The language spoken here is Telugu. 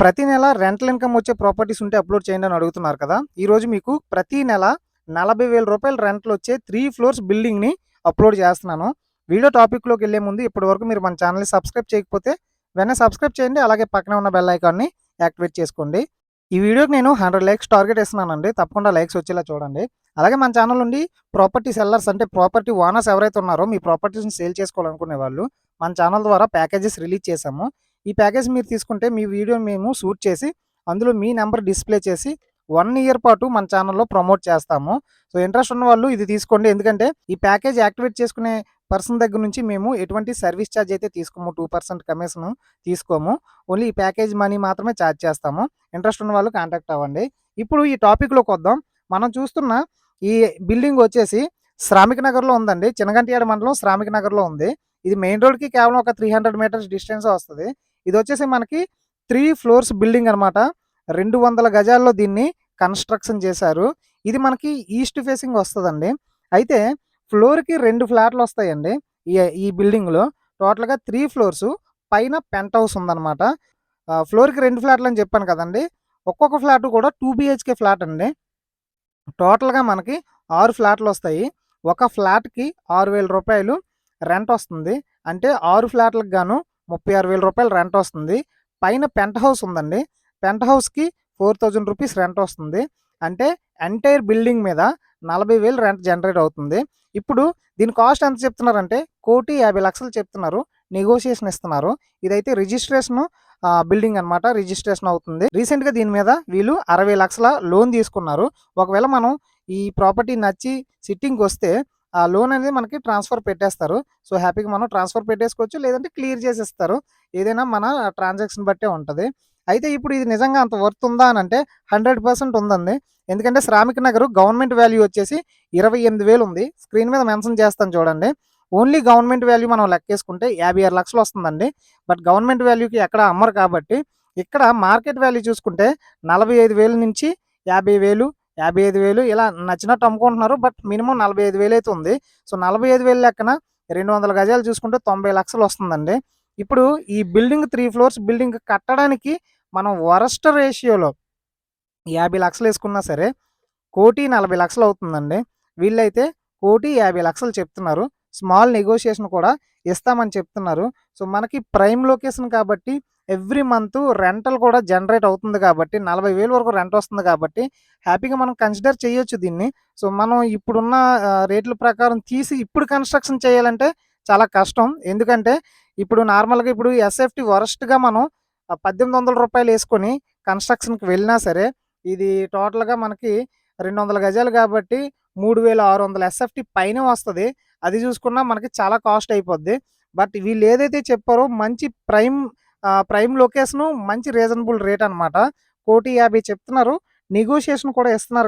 ప్రతి నెల రెంటల్ ఇన్కమ్ వచ్చే ప్రాపర్టీస్ ఉంటే అప్లోడ్ చేయండి అని అడుగుతున్నారు కదా. ఈరోజు మీకు ప్రతి నెల నలభై వేల రూపాయలు రెంట్లు వచ్చే త్రీ ఫ్లోర్స్ బిల్డింగ్ని అప్లోడ్ చేస్తున్నాను. వీడియో టాపిక్లోకి వెళ్ళే ముందు ఇప్పటి వరకు మీరు మన ఛానల్ని సబ్స్క్రైబ్ చేయకపోతే వెంటనే సబ్స్క్రైబ్ చేయండి అలాగే పక్కనే ఉన్న బెల్ ఐకాన్ని యాక్టివేట్ చేసుకోండి. ఈ వీడియోకి నేను హండ్రెడ్ లైక్స్ టార్గెట్ ఇస్తున్నానండి తప్పకుండా లైక్స్ వచ్చేలా చూడండి. అలాగే మన ఛానల్ నుండి ప్రాపర్టీ సెల్లర్స్ అంటే ప్రాపర్టీ ఓనర్స్ ఎవరైతే ఉన్నారో మీ ప్రాపర్టీస్ని సేల్ చేసుకోవాలనుకునే వాళ్ళు మన ఛానల్ ద్వారా ప్యాకేజెస్ రిలీజ్ చేశాము. ఈ ప్యాకేజ్ మీరు తీసుకుంటే మీ వీడియో మేము షూట్ చేసి అందులో మీ నెంబర్ డిస్ప్లే చేసి వన్ ఇయర్ పాటు మన ఛానల్లో ప్రమోట్ చేస్తాము. సో ఇంట్రెస్ట్ ఉన్న వాళ్ళు ఇది తీసుకోండి. ఎందుకంటే ఈ ప్యాకేజ్ యాక్టివేట్ చేసుకునే పర్సన్ దగ్గర నుంచి మేము ఎటువంటి సర్వీస్ ఛార్జ్ అయితే తీసుకోము. టూ పర్సెంట్ కమిషన్ తీసుకోము. ఓన్లీ ఈ ప్యాకేజ్ మనీ మాత్రమే ఛార్జ్ చేస్తాము. ఇంట్రెస్ట్ ఉన్న వాళ్ళు కాంటాక్ట్ అవ్వండి. ఇప్పుడు ఈ టాపిక్లోకి వద్దాం. మనం చూస్తున్న ఈ బిల్డింగ్ వచ్చేసి శ్రామిక నగర్లో ఉందండి. చినగంటియాడ మండలం శ్రామిక నగర్లో ఉంది. ఇది మెయిన్ రోడ్కి కేవలం ఒక త్రీ హండ్రెడ్ మీటర్స్ డిస్టెన్స్ వస్తుంది. ఇది వచ్చేసి మనకి త్రీ ఫ్లోర్స్ బిల్డింగ్ అనమాట రెండు వందల గజాల్లో దీన్ని కన్స్ట్రక్షన్ చేశారు. ఇది మనకి ఈస్ట్ ఫేసింగ్ వస్తుందండి. అయితే ఫ్లోర్కి రెండు ఫ్లాట్లు వస్తాయండి ఈ ఈ బిల్డింగ్లో. టోటల్గా త్రీ ఫ్లోర్స్ పైన పెంట్ హౌస్ ఉందన్నమాట. ఫ్లోర్కి రెండు ఫ్లాట్లు అని చెప్పాను కదండి. ఒక్కొక్క ఫ్లాట్ కూడా టూ బిహెచ్కే ఫ్లాట్ అండి. టోటల్గా మనకి ఆరు ఫ్లాట్లు వస్తాయి. ఒక ఫ్లాట్కి ఆరు వేల రూపాయలు రెంట్ వస్తుంది. అంటే ఆరు ఫ్లాట్లకు గాను ముప్పై ఆరు వేల రూపాయలు రెంట్ వస్తుంది. పైన పెంట్ హౌస్ ఉందండి. పెంట్ హౌస్కి ఫోర్ థౌజండ్ రూపీస్ రెంట్ వస్తుంది. అంటే ఎంటైర్ బిల్డింగ్ మీద నలభై వేలు రెంట్ జనరేట్ అవుతుంది. ఇప్పుడు దీని కాస్ట్ ఎంత చెప్తున్నారంటే కోటి యాభై లక్షలు చెప్తున్నారు. నెగోషియేషన్ ఇస్తున్నారు. ఇదైతే రిజిస్ట్రేషన్ బిల్డింగ్ అన్నమాట. రిజిస్ట్రేషన్ అవుతుంది. రీసెంట్గా దీని మీద వీళ్ళు అరవై లక్షల లోన్ తీసుకున్నారు. ఒకవేళ మనం ఈ ప్రాపర్టీ నచ్చి సిట్టింగ్కి వస్తే ఆ లోన్ అనేది మనకి ట్రాన్స్ఫర్ పెట్టేస్తారు. సో హ్యాపీగా మనం ట్రాన్స్ఫర్ పెట్టేసుకోవచ్చు. లేదంటే క్లియర్ చేసేస్తారు. ఏదైనా మన ట్రాన్సాక్షన్ బట్టే ఉంటుంది. అయితే ఇప్పుడు ఇది నిజంగా అంత వర్త్ ఉందా అని అంటే హండ్రెడ్ పర్సెంట్ ఉందండి. ఎందుకంటే శ్రామిక నగర్ గవర్నమెంట్ వాల్యూ వచ్చేసి ఇరవై ఎనిమిది వేలు ఉంది. స్క్రీన్ మీద మెన్షన్ చేస్తాను చూడండి. ఓన్లీ గవర్నమెంట్ వాల్యూ మనం లెక్కేసుకుంటే యాభై ఆరు లక్షలు వస్తుందండి. బట్ గవర్నమెంట్ వాల్యూకి ఎక్కడ అమ్మరు కాబట్టి ఇక్కడ మార్కెట్ వాల్యూ చూసుకుంటే నలభై ఐదు వేలు నుంచి యాభై వేలు యాభై ఐదు వేలు ఇలా నచ్చినట్టు అమ్ముకుంటున్నారు బట్ మినిమం నలభై ఐదు వేలు అయితే ఉంది సో నలభై ఐదు వేలు లెక్కన రెండు వందల గజాలు చూసుకుంటే తొంభై లక్షలు వస్తుందండి. ఇప్పుడు ఈ బిల్డింగ్ త్రీ ఫ్లోర్స్ బిల్డింగ్ కట్టడానికి మనం వరస్ట్ రేషియోలో యాభై లక్షలు వేసుకున్నా సరే కోటి నలభై లక్షలు అవుతుందండి. వీళ్ళైతే కోటి యాభై లక్షలు చెప్తున్నారు. స్మాల్ నెగోషియేషన్ కూడా ఇస్తామని చెప్తున్నారు. సో మనకి ప్రైమ్ లొకేషన్ కాబట్టి ఎవ్రీ మంత్ రెంటల్ కూడా జనరేట్ అవుతుంది కాబట్టి నలభై వేలు వరకు రెంట్ వస్తుంది కాబట్టి హ్యాపీగా మనం కన్సిడర్ చేయొచ్చు దీన్ని. సో మనం ఇప్పుడున్న రేట్ల ప్రకారం తీసి ఇప్పుడు కన్స్ట్రక్షన్ చేయాలంటే చాలా కష్టం. ఎందుకంటే ఇప్పుడు నార్మల్గా ఇప్పుడు ఎస్ఎఫ్టీ వరస్ట్గా మనం పద్దెనిమిది వందల రూపాయలు వేసుకొని కన్స్ట్రక్షన్కి వెళ్ళినా సరే ఇది టోటల్గా మనకి రెండు వందల గజాలు కాబట్టి మూడు వేల ఆరు వందల ఎస్ఎఫ్టీ పైన వస్తుంది. అది చూసుకున్నా మనకి చాలా కాస్ట్ అయిపోద్ది. బట్ వీళ్ళు ఏదైతే చెప్పారో మంచి ప్రైమ్ ప్రైమ్ లొకేషను మంచి రీజనబుల్ రేట్ అన్నమాట. కోటి యాభై చెప్తున్నారు. నెగోషియేషన్ కూడా ఇస్తున్నారు